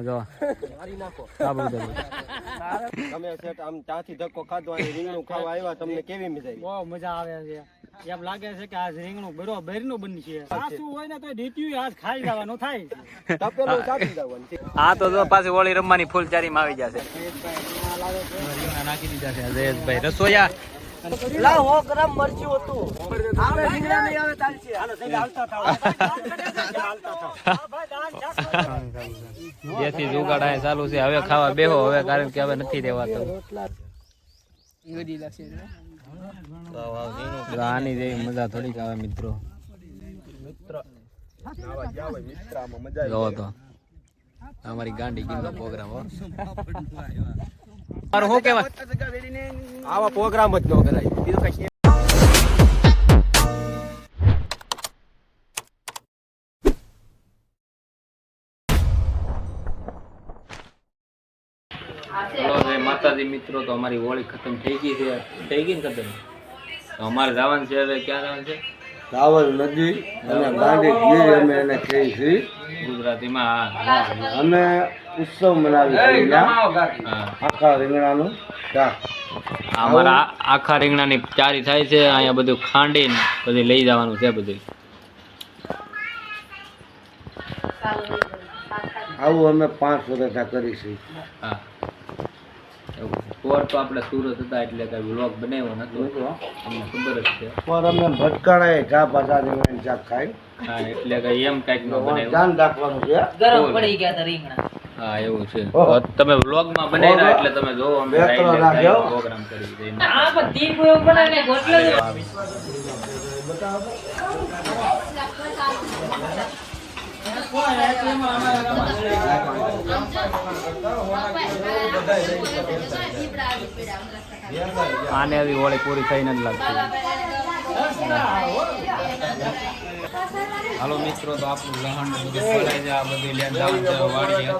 જો આબુ દબુ. તમે સેટ આમ ચાથી ધક્કો ખાધો અને રીંગણું ખાવા આવ્યા તમને કેવી મજા આવી બહુ મજા આવે છે એમ લાગે છે કે આ રીંગણું બરોબરનું છે સાસુ હોય ને તો ડીટ્યુ આજ ખાઈ જવાનું થાય તપેલું ચાથી જવાનું આ તો જો પાછી હોળી રમવાની ફૂલ ચારીમાં આવી જશે નાખી દીધા છે જયેશભાઈ રસોયા લા હો ગ્રામ મરચું હતું આવે રીંગણા નહીં આવે ચાલશે હાલો જઈને હાલતા થાવ હાલતા થાવ જેથી જુગાડ અહીં ચાલુ છે. હવે ખાવા બેહો. હવે કારણ કે હવે નથી દેવા તો આની જેવી મજા થોડીક આવે મિત્રો. જોવો તો. અમારી ગાંડી કિંગ પ્રોગ્રામ હો. મારું શું કહેવાય? આવા પ્રોગ્રામ જ ન કરાય. બીજું કઈ જય માતાજી મિત્રો તો અમારી હોળી ખતમ થઈ ગઈ છે. થઈ ગઈ ને ખતમ? તો અમારે જવાનું છે હવે ક્યાં જવાનું છે? રાવલ નદી અને ગાંધી ગીર અમે એને કહી છીએ. ગુજરાતીમાં હા અમે ઉત્સવ મનાવી આખા રીંગણાનું શાક અમારા આ- આખા રીંગણાની ચારી થાય છે અહીંયા બધું ખાંડીને બધું લઈ જવાનું છે બધું. આવું અમે પાંચ વર્ષ કરીશું હા. પોર તો આપણે સુરત હતા એટલે કઈ વ્લોગ બનાવ્યો નતો. અમને ખબર જ છે. અમે ચા પાછા શાક ખાઈ. હા એટલે કઈ એમ કંઈક ન બનાવ્યું. ધ્યાન રાખવાનું છે. હા એવું છે. તમે વ્લોગમાં બનાવ્યા એટલે તમે જોવો અમે. આને હજી હોળી પૂરી થઈ નથી લાગતી. હાલો મિત્રો, તો આપણું લહણ બધું છે આ બધી લેન ડાઉન છે વાડીએ.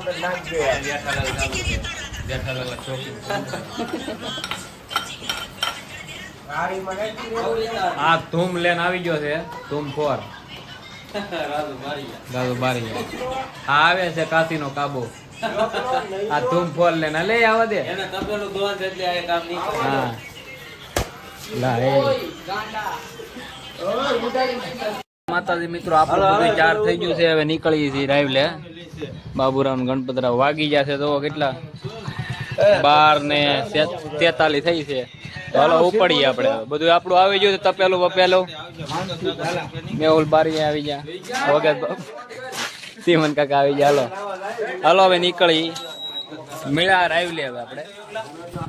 જેઠાલાલ ચોકી આ ધૂમ લેન આવી ગયો છે, ધૂમ ફોર. દાદુ બારી આ આવે છે કાશી નો કાબો. આ ધૂમ ફોર ના લે આવા દે. હા. લા એ. માતાજી મિત્રો આપણું બધું ચાર થઈ ગયું છે હવે નીકળીએ છીએ ડ્રાઈવ લે બાબુરામ ગણપતરાવ વાગી જશે તો કેટલા? બાર ને તેતાલીસ થઈ છે. ચાલો ઉપડીએ આપણે. બધું આપણું આવી ગયું તપેલું વપેલું મેહુલ બારી આવી ગયા. વગર સીમન કાકા આવી ગયા. હાલો. હાલો, હવે નીકળી. મેળા રાઈવ લે હવે આપણે.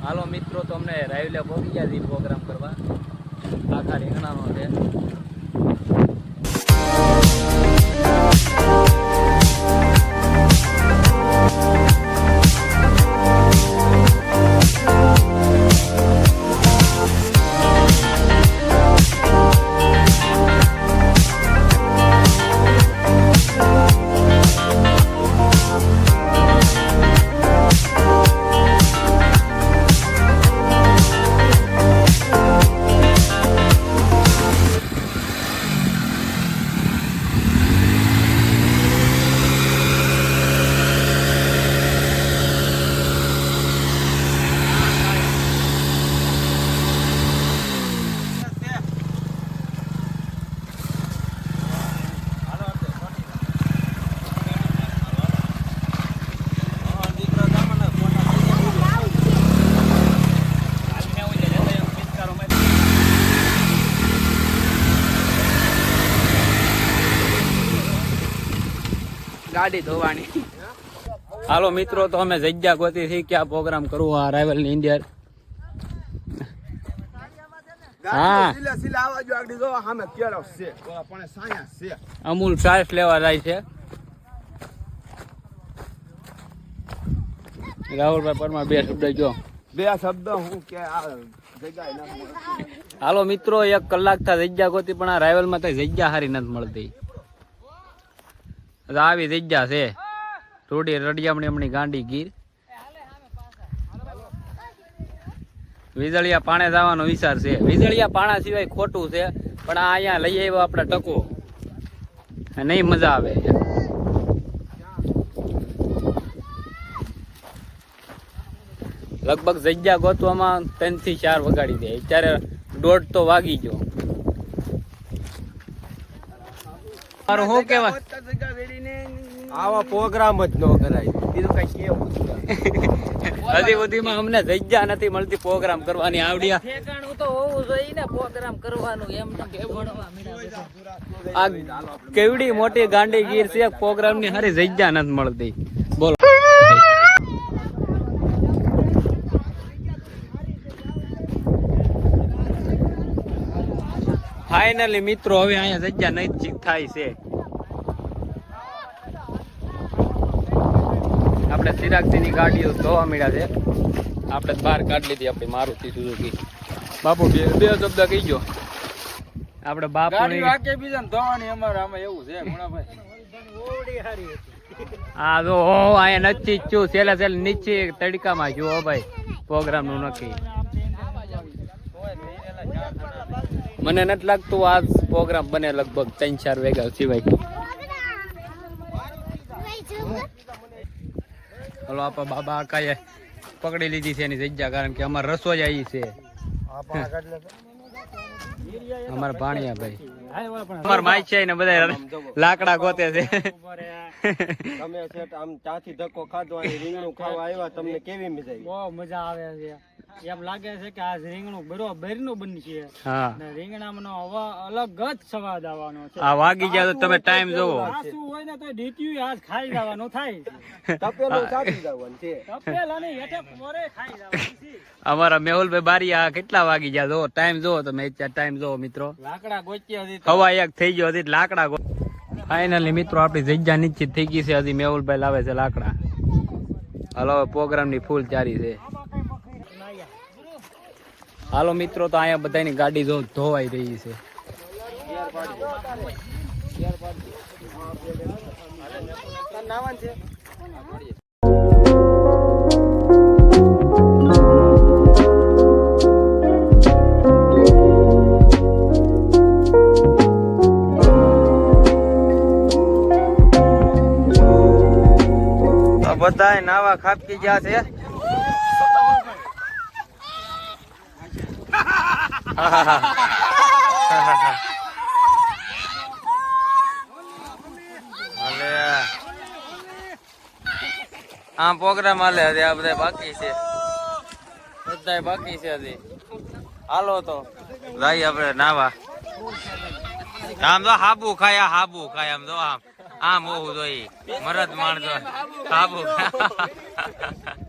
હાલો, મિત્રો, તો અમને રાઈવ લે પહોંચી ગયા પ્રોગ્રામ કરવા. આખા રીંગણાનો છે. ગાડી ધોવાની. હાલો મિત્રો તો અમે જગ્યા ગોતી થી ક્યાં પ્રોગ્રામ કરવો આ રાઇવલની ઇન્ડિયા અમૂલ સાસ લેવા જાય છે. રાહુલભાઈ પરમાર બે શબ્દ જો. બે શબ્દ હું કે. હાલો મિત્રો એક કલાક થા જગ્યા ગોતી પણ આ રાઇવલમાં જગ્યા સારી નથી મળતી. આવી જગ્યા છે. થોડી રડિયામણી એમની ગાંડી ગીર. વીજળિયા પાણે જવાનો વિચાર છે. વીજળિયા પાણા સિવાય ખોટું છે. પણ આ અહીંયા લઈ આવ્યો આપણે ટકો. નહીં મજા આવે. લગભગ જગ્યા ગોતવામાં ત્રણથી ચાર વગાડી દે. અત્યારે દોઢ તો વાગી ગયો. મારું શું કેવાય આવા પ્રોગ્રામ જ ન કરાય. બીજું કઈ કેવું. હજી સુધીમાં અમને જગ્યા નથી મળતી પ્રોગ્રામ કરવાની આવડ્યા ઠેકાણું તો હોવું જોઈએ ને પ્રોગ્રામ કરવાનું એમ. આ કેવડી મોટી ગાંડી ગીર છે પ્રોગ્રામની હારી જગ્યા નથી મળતી. બોલો. ફાઇનલી મિત્રો હવે અહીંયા જગ્યા નજીક થાય છે. આપણે સિરાગજીની ગાડીઓ ધોવા મળ્યા છે. આપણે બહાર કાઢી લીધી આપણી મારુતિ સુઝુકી. બાપુ બે બે શબ્દ કહી ગયો આપણે બાપુ હા જો હો અહીંયા નચ્ચી જ છું છેલ્લે છેલ્લે નીચે તડકામાં જો ભાઈ. પ્રોગ્રામનું નક્કી. મને નથી લાગતું આ પ્રોગ્રામ બને લગભગ ત્રણ ચાર વાગ્યા સિવાય. હલો આપણા બાબા આકાએ પકડી લીધી છે એની જગ્યા કારણ કે અમારે રસોઈ આવી છે. અમારા ભાણિયા ભાઈ. અમારા માઈ છે ને બધા લાકડા ગોતે છે. તમે શેઠ આમ ચાથી ધક્કો ખાધો અને રીંગણું ખાવા આવ્યા તમને કેવી મજા આવી? બહુ મજા આવે છે. એમ લાગે છે કે આ રીંગણું બરોબરનું બનશે. હા. રીંગણામાં હવા અલગ જ સ્વાદ આવવાનો છે. આ વાગી જાય તો તમે ટાઈમ જોવો આસુ હોય ને તો ડીટ્યુ આજ ખાઈ જવાનો થાય તપેલો ચાટી જવાનું છે. તપેલા ને હેઠે પોરે ખાઈ જવાનું છે. અમારા મેહુલભાઈ બારીયા કેટલા વાગી ગયા? જો ટાઈમ જોવો તમે. ટાઈમ જોવો મિત્રો. લાકડા ગોચ્યા હવા એક થઈ ગયો હજી લાકડા ફાઇનલી મિત્રો, આપણી જગ્યા નિશ્ચિત થઈ ગઈ છે. હજી મેહુલભાઈ લાવે છે લાકડા. હાલો, હવે પ્રોગ્રામની ફૂલ ચારી છે. હાલો મિત્રો, તો અહીંયા બધાની ગાડી જો ધોવાઈ રહી છે. બધા નાવા ખાપકી ગયા છે. હાલે. આમ પ્રોગ્રામ હાલે હજી આ બધા બાકી છે. બધા બાકી છે હજી. હાલો તો. જાય આપણે નાવા. આમ તો હાબુ ખાય હાબુ ખાય આમ તો આમ. આમ હોવું જોઈએ મરદ માણસો હાબુ ખાય.